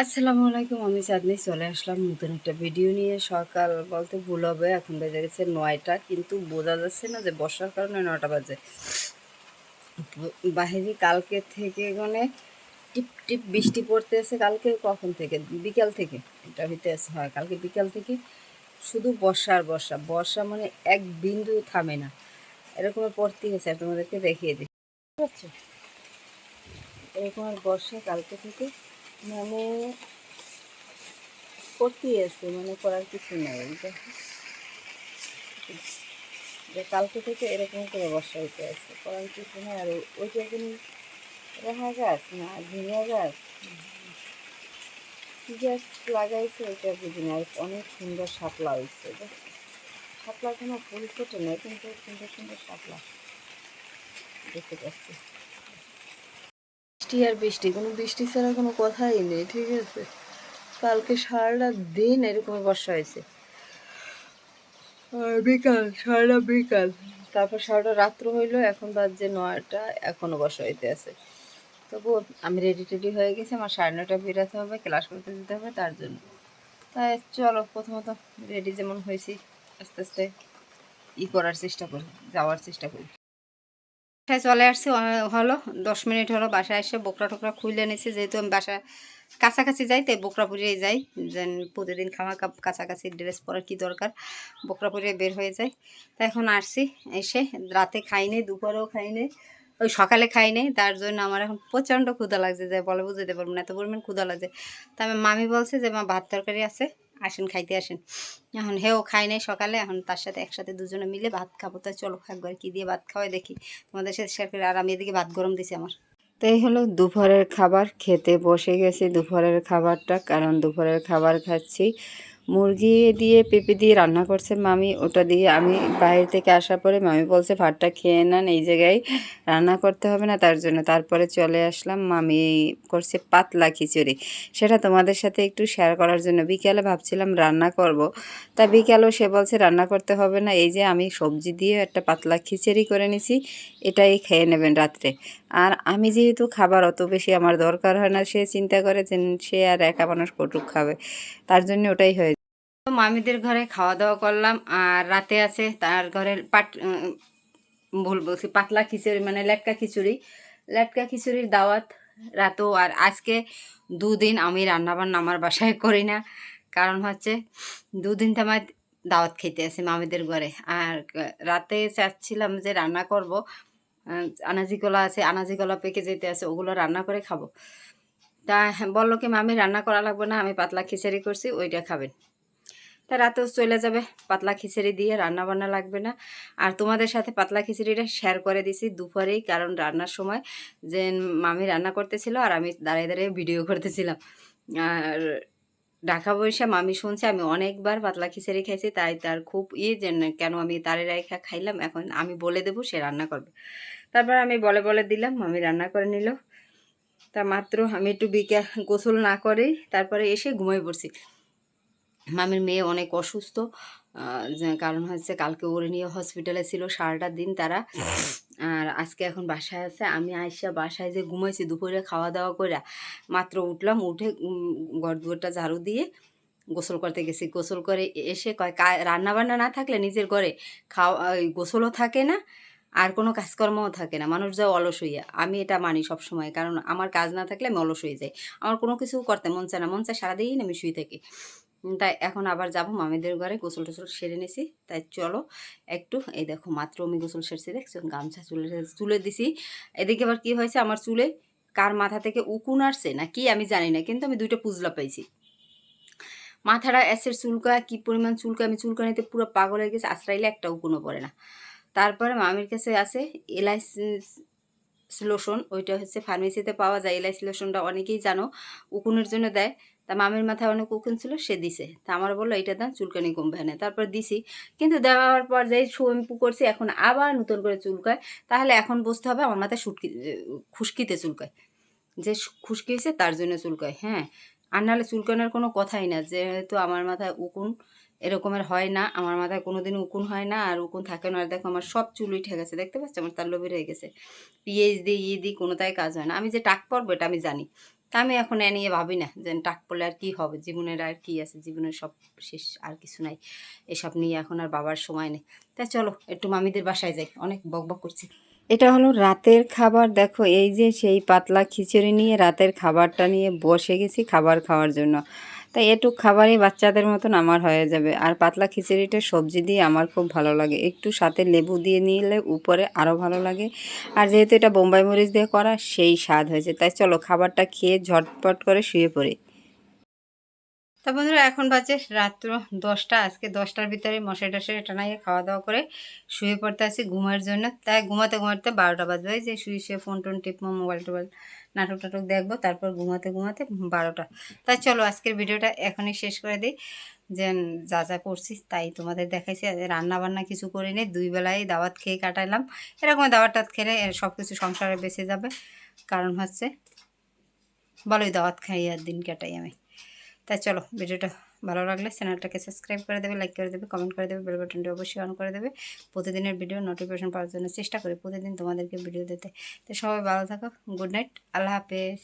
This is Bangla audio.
আসসালামু আলাইকুম, আমি চাঁদনি, চলে আসলাম নতুন একটা ভিডিও নিয়ে। সকাল বলতে ভুল হবে, এখন বেজে গেছে নয়টা, কিন্তু বোঝা যাচ্ছে না যে বর্ষার কারণে নটা বাজে। বাহিরে কালকে থেকে মানে টিপ টিপ বৃষ্টি পড়তে আছে কালকে কখন থেকে? বিকাল থেকে, এটা হইতে হয় কালকে বিকাল থেকে। শুধু বর্ষা আর বর্ষা বর্ষা মানে এক বিন্দু থামে না। এরকম পড়তেই আছে তোমাদেরকে দেখিয়ে দিই? এরকম বর্ষা কালকে থেকে মানে করতেই আছে মানে করার কিছু নেই। যে কালকে থেকে এরকম করে বর্ষা হইতে আছে, করার কিছু নেই আর ওইটা কোনো রেহা গাছ না, ঝিঙা গাছ কি গাছ লাগাইছে ওইটা বুঝি না অনেক সুন্দর শাপলা হয়েছে। শাপলা কোনো ফুল ফোটে না কিন্তু সুন্দর সুন্দর শাপলা দেখতে পাচ্ছি বৃষ্টি আর বৃষ্টি কোনো বৃষ্টি ছাড়া কোনো কথাই নেই ঠিক আছে? কালকে সারাটা দিন এরকম বর্ষা হয়েছে। বিকাল সারাটা বিকাল। তারপর সারাটা রাত্র হইল এখন বাজছে নয়টা এখনও বর্ষা হইতে আছে। তবু আমি রেডি টেডি হয়ে গেছি আমার সাড়ে নয়টা বেরোতে হবে ক্লাস করতে যেতে হবে তার জন্য। তাই চলো প্রথমত রেডি যেমন হয়েছি আস্তে আস্তে ই করার চেষ্টা করি যাওয়ার চেষ্টা করি। বাসায় চলে আসছি হলো দশ মিনিট হলো বাসায় এসে বোকরা টোকরা খুলে নিয়েছি যেহেতু আমি বাসা কাছাকাছি যাই, তাই বোকরা পুড়িয়ে যাই। যেন প্রতিদিন খাওয়া কাছাকাছি ড্রেস পরার কী দরকার, বোকরা পুড়িয়ে বের হয়ে যায় তা এখন আসছি এসে, রাতে খাইনি দুপুরেও খাইনি ওই সকালে খাই খাইনি তার জন্য আমার এখন প্রচণ্ড ক্ষুধা লাগছে, যে বলে বুঝতে পারব না, এত পরিমাণ ক্ষুধা লাগছে। তা আমার মামি বলছে যে, মা, ভাত তরকারি আছে। আসেন, খাইতে আসেন। এখন হেও খাই নাই সকালে, এখন তার সাথে একসাথে দুজনে মিলে ভাত খাব। তাই চলো, একবার কী দিয়ে ভাত খাওয়াই দেখি। তোমাদের সাথে শেয়ার করে, আর আমি এদিকে ভাত গরম দিছি আমার। তো এই হলো দুপুরের খাবার, খেতে বসে গেছি দুপুরের খাবারটা, কারণ দুপুরের খাবার খাচ্ছি। মুরগি দিয়ে পেঁপে দিয়ে রান্না করছে মামি, ওটা দিয়ে আমি বাইরে থেকে আসার পরে মামি বলছে, ভাতটা খেয়ে নেন, এই জায়গায় রান্না করতে হবে না, তার জন্য। তারপরে চলে আসলাম, মামি করছে পাতলা খিচুড়ি। সেটা তোমাদের সাথে একটু শেয়ার করার জন্য। বিকেলে ভাবছিলাম রান্না করব। তা বিকেলেও সে বলছে, রান্না করতে হবে না, এই যে আমি সবজি দিয়ে একটা পাতলা খিচুড়ি করে নিছি, এটাই খেয়ে নেবেন রাত্রে। আর আমি যেহেতু খাবার অত বেশি আমার দরকার হয় না, সে চিন্তা করে যে সে আর একা মানুষ কটুক খাবে। তার জন্য ওটাই হয়ে মামিদের ঘরে খাওয়া দাওয়া করলাম আর রাতে আছে তার ঘরে পাট ভুল বলছি, পাতলা খিচুড়ি মানে লেটকা খিচুড়ি। লেটকা খিচুড়ির দাওয়াত রাতেও আর আজকে দুদিন আমি রান্নাবান্না আমার বাসায় করি না। কারণ হচ্ছে দুদিন তো আমার দাওয়াত খেতে আছে মামিদের ঘরে। আর রাতে চাচ্ছিলাম যে রান্না করব। আনাজি কলা আছে আনাজি কলা পেকে যেতে আছে, ওগুলো রান্না করে খাব। তা বলল কি, মামি, রান্না করা লাগবে না, আমি পাতলা খিচুড়ি করছি, ওইটা খাবেন। তা রাতেও চলে যাবে। পাতলা খিচুড়ি দিয়ে রান্না বান্না লাগবে না। আর তোমাদের সাথে পাতলা খিচুড়িটা শেয়ার করে দিছি দুপুরেই, কারণ রান্নার সময় যে মামি রান্না করতেছিল আর আমি দাঁড়িয়ে দাঁড়িয়ে ভিডিও করতেছিলাম। আর ঢাকা বৈশা মামি শুনছে, আমি অনেকবার পাতলা খিচুড়ি খাইছি তাই তার খুব ইয়ে যে কেন আমি তারে রেখা খাইলাম, এখন আমি বলে দেবো সে রান্না করবে। তারপর আমি বলে বলে দিলাম, মামি রান্না করে নিল। তা মাত্র আমি একটু বিকেল গোসল না করেই তারপরে এসে ঘুমিয়ে পড়ছি। মামির মেয়ে অনেক অসুস্থ কারণ হচ্ছে কালকে ওরে নিয়ে হসপিটালে ছিল সারাটা দিন তারা। আর আজকে এখন বাসায় আছে। আমি আইসা বাসায় যে ঘুমাইছি দুপুরে খাওয়া দাওয়া করে মাত্র উঠলাম, উঠে ঘর দুয়ারটা ঝাড়ু দিয়ে গোসল করতে গেছি। গোসল করে এসে কয় রান্না বান্না না থাকলে নিজের ঘরে খাওয়া গোসলও থাকে না, আর কোনো কাজকর্মও থাকে না। মানুষ যা অলস হইয়া, আমি এটা মানি সব সময় কারণ আমার কাজ না থাকলে আমি অলস হয়ে যাই। আমার কোনো কিছু করতে মন চায় না। মন চায় সারাদিন আমি শুয়ে থাকি। তাই এখন আবার যাব মামিদের ঘরে, গোসল টোসল সেরে নিছি। তাই চলো একটু, এই দেখো মাত্র আমি গোসল সেরছি, দেখছ? গামছা চুলে চুলে দিছি। এদিকে আবার কি হয়েছে? আমার চুলে কার মাথা থেকে উকুন আসছে না কি আমি জানি না, কিন্তু আমি দুইটা পুজলা পাইছি। মাথাটা অ্যাসের চুলকা, কি পরিমাণ চুলকা, আমি চুলকানিতে পুরো পাগল হয়ে গেছে আশ্রাইলে একটা উকুনও পড়ে না। তারপরে মামির কাছে আছে এলাইচি লোশন ওইটা হচ্ছে ফার্মেসিতে পাওয়া যায়, এলাইচি লোশনটা অনেকেই জানো, উকুনের জন্য দেয়। তা মামির মাথায় অনেক উকুন ছিল, সে দিছে। তা আমার বলল, এইটা দাম চুলকানি কমবে না। তারপর দিছি। কিন্তু দেওয়ার পর যেই শ্যাম্পু করছি, এখন আবার নতুন করে চুলকায়। তাহলে এখন বুঝতে হবে, আমার মাথায় সুটকি খুশকিতে চুলকায়। যে খুশকি হয়েছে, তার জন্য চুলকায় হ্যাঁ? আর নাহলে চুলকানোর কোনো কথাই না যেহেতু আমার মাথায় উকুন এরকমের হয় না। আমার মাথায় কোনো দিন উকুন হয় না, আর উকুন থাকে না। আর দেখো, আমার সব চুল উঠে গেছে, দেখতে পাচ্ছ? আমার তার লোভে রয়ে গেছে। পিএইচ দিই ই দিই কোনোটাই কাজ হয় না। আমি যে টাক পরবো, এটা আমি জানি। তা আমি এখন এ নিয়ে ভাবি না যে টাক পড়লে আর কী হবে? জীবনের আর কি আছে? জীবনের সব শেষ আর কিছু নাই। এসব নিয়ে এখন আর বাবার সময় নেই। তাই চলো, একটু মামিদের বাসায় যাই। অনেক বক বক করছি। এটা হলো রাতের খাবার। দেখো, এই যে সেই পাতলা খিচুড়ি নিয়ে রাতের খাবারটা নিয়ে বসে গেছি খাবার খাওয়ার জন্য। তাই একটু খাবারই বাচ্চাদের মতন আমার হয়ে যাবে। আর পাতলা খিচুড়িটা সবজি দিয়ে আমার খুব ভালো লাগে। একটু সাথে লেবু দিয়ে নিলে উপরে আরও ভালো লাগে। আর যেহেতু এটা বোম্বাই মরিচ দিয়ে করা, সেই স্বাদ হয়েছে। তাই চলো খাবারটা খেয়ে ঝটপট করে শুয়ে পড়ি। তা বন্ধুরা, এখন বাজে রাত্র দশটা। আজকে দশটার ভিতরে মশাই টশাই টানাইয়ে খাওয়া দাওয়া করে শুয়ে পড়তে আসি ঘুমার জন্য। তাই ঘুমাতে ঘুমাতে বারোটা বাজবে। যে শুয়ে শুয়ে ফোন টোন টিপমো মোবাইল টোবাইল, নাটক টাটক দেখব, তারপর ঘুমাতে ঘুমাতে বারোটা। তাই চলো, আজকের ভিডিওটা এখনই শেষ করে দিই। যে যা যা করছি তাই তোমাদের দেখাইছি। রান্না বান্না কিছু করি নি দুই বেলায় দাওয়াত খেয়ে কাটাইলাম। এরকম দাওয়াত টাত খেলে সব কিছু সংসারে বেঁচে যাবে। কারণ হচ্ছে ভালোই দাওয়াত খাই আর দিন কাটাই আমি। তাই চলো ভিডিওটা ভালো লাগলে চ্যানেলটাকে সাবস্ক্রাইব করে দেবে লাইক করে দেবে কমেন্ট করে দেবে বেল বাটনটি অবশ্যই অন করে দেবে। প্রতিদিনের ভিডিও নোটিফিকেশন পাওয়ার জন্য চেষ্টা করি প্রতিদিন তোমাদেরকে ভিডিও দিতে। তো সবাই ভালো থাকো গুড নাইট আল্লাহ হাফেজ।